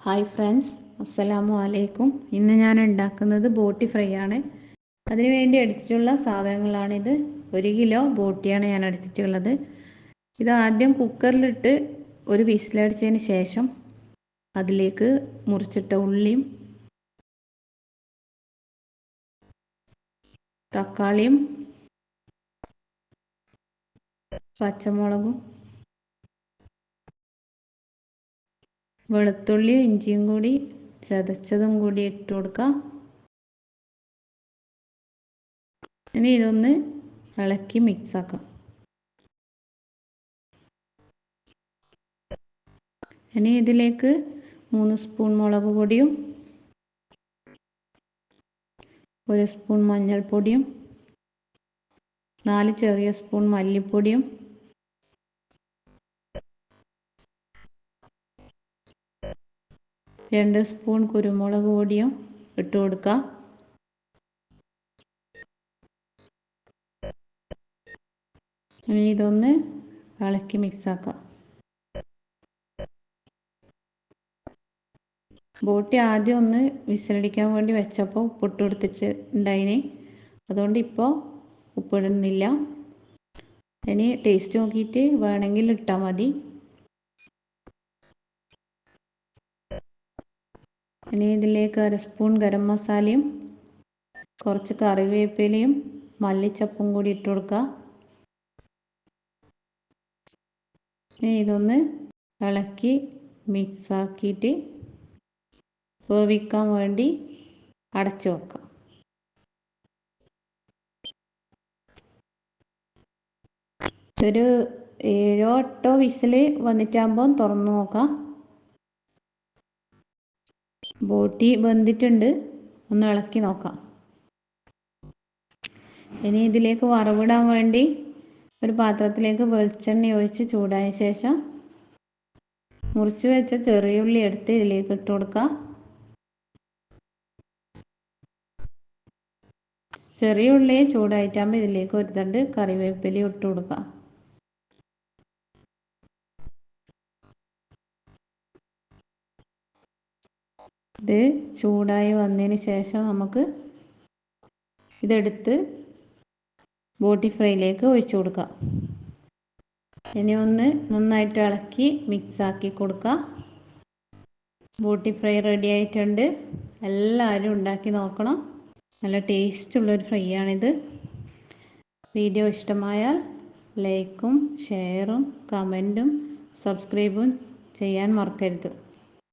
Hi friends അസ്സലാമു അലൈക്കും. ഇന്ന് ഞാൻ ഉണ്ടാക്കുന്നത് ബോട്ടി ഫ്രൈ ആണ്. അതിനു വേണ്ടി എടുത്തിട്ടുള്ള സാധനങ്ങളാണിത്. ഒരു കിലോ ബോട്ടിയാണ് ഞാൻ എടുത്തിട്ടുള്ളത്. ഇത് ആദ്യം കുക്കറിലിട്ട് ഒരു വിസിലടിച്ചതിന് ശേഷം അതിലേക്ക് മുറിച്ചിട്ട ഉള്ളിയും തക്കാളിയും പച്ചമുളകും വെളുത്തുള്ളിയും ഇഞ്ചിയും കൂടി ചതച്ചതും കൂടി ഇട്ട് കൊടുക്കാം. ഇനി ഇതൊന്ന് ഇളക്കി മിക്സ് ആക്കാം. ഇനി ഇതിലേക്ക് മൂന്ന് സ്പൂൺ മുളക് പൊടിയും ഒരു സ്പൂൺ മഞ്ഞൾപ്പൊടിയും നാല് ചെറിയ സ്പൂൺ മല്ലിപ്പൊടിയും രണ്ട് സ്പൂൺ കുരുമുളക് പൊടിയും ഇട്ട് കൊടുക്കുക ഇനി ഇതൊന്ന് ഇളക്കി മിക്സ് ആക്കാം. ബോട്ടി ആദ്യം ഒന്ന് വിസിലടിക്കാൻ വേണ്ടി വെച്ചപ്പോൾ ഉപ്പിട്ട് കൊടുത്തിട്ട് ഉണ്ടായിന് അതുകൊണ്ട് ഇപ്പോൾ ഉപ്പിടുന്നില്ല. ഇനി ടേസ്റ്റ് നോക്കിയിട്ട് വേണമെങ്കിൽ ഇട്ടാൽ മതി. ഇനി ഇതിലേക്ക് അര സ്പൂൺ ഗരം മസാലയും കുറച്ച് കറിവേപ്പിലയും മല്ലിച്ചപ്പും കൂടി ഇട്ട് കൊടുക്കുക ഇനി ഇതൊന്ന് ഇളക്കി മിക്സ് ആക്കിയിട്ട് വേവിക്കാൻ വേണ്ടി അടച്ചു വെക്കാം. ഒരു ഏഴോ എട്ടോ വിസിൽ വന്നിട്ടാകുമ്പോൾ തുറന്നു നോക്കാം. ബോട്ടി വെന്തിട്ടുണ്ട്. ഒന്ന് ഇളക്കി നോക്കാം. ഇനി ഇതിലേക്ക് വറവിടാൻ വേണ്ടി ഒരു പാത്രത്തിലേക്ക് വെളിച്ചെണ്ണ ഒഴിച്ച് ചൂടായ ശേഷം മുറിച്ച് വെച്ച ചെറിയ ഉള്ളി എടുത്ത് ഇതിലേക്ക് ഇട്ട് കൊടുക്കാം. ചെറിയ ഉള്ളി ചൂടായിട്ടാകുമ്പോൾ ഇതിലേക്ക് ഒരു തണ്ട് കറിവേപ്പില ഇട്ട് കൊടുക്കാം. ഇത് ചൂടായി വന്നതിന് ശേഷം നമുക്ക് ഇതെടുത്ത് ബോട്ടി ഫ്രൈയിലേക്ക് ഒഴിച്ചു കൊടുക്കാം. ഇനി ഒന്ന് നന്നായിട്ട് ഇളക്കി മിക്സ് ആക്കി കൊടുക്കാം. ബോട്ടി ഫ്രൈ റെഡി ആയിട്ടുണ്ട്. എല്ലാവരും ഉണ്ടാക്കി നോക്കണം. നല്ല ടേസ്റ്റ് ടേസ്റ്റുള്ളൊരു ഫ്രൈ ആണിത്. വീഡിയോ ഇഷ്ടമായാൽ ലൈക്കും ഷെയറും കമന്റും സബ്സ്ക്രൈബും ചെയ്യാൻ മറക്കരുത്.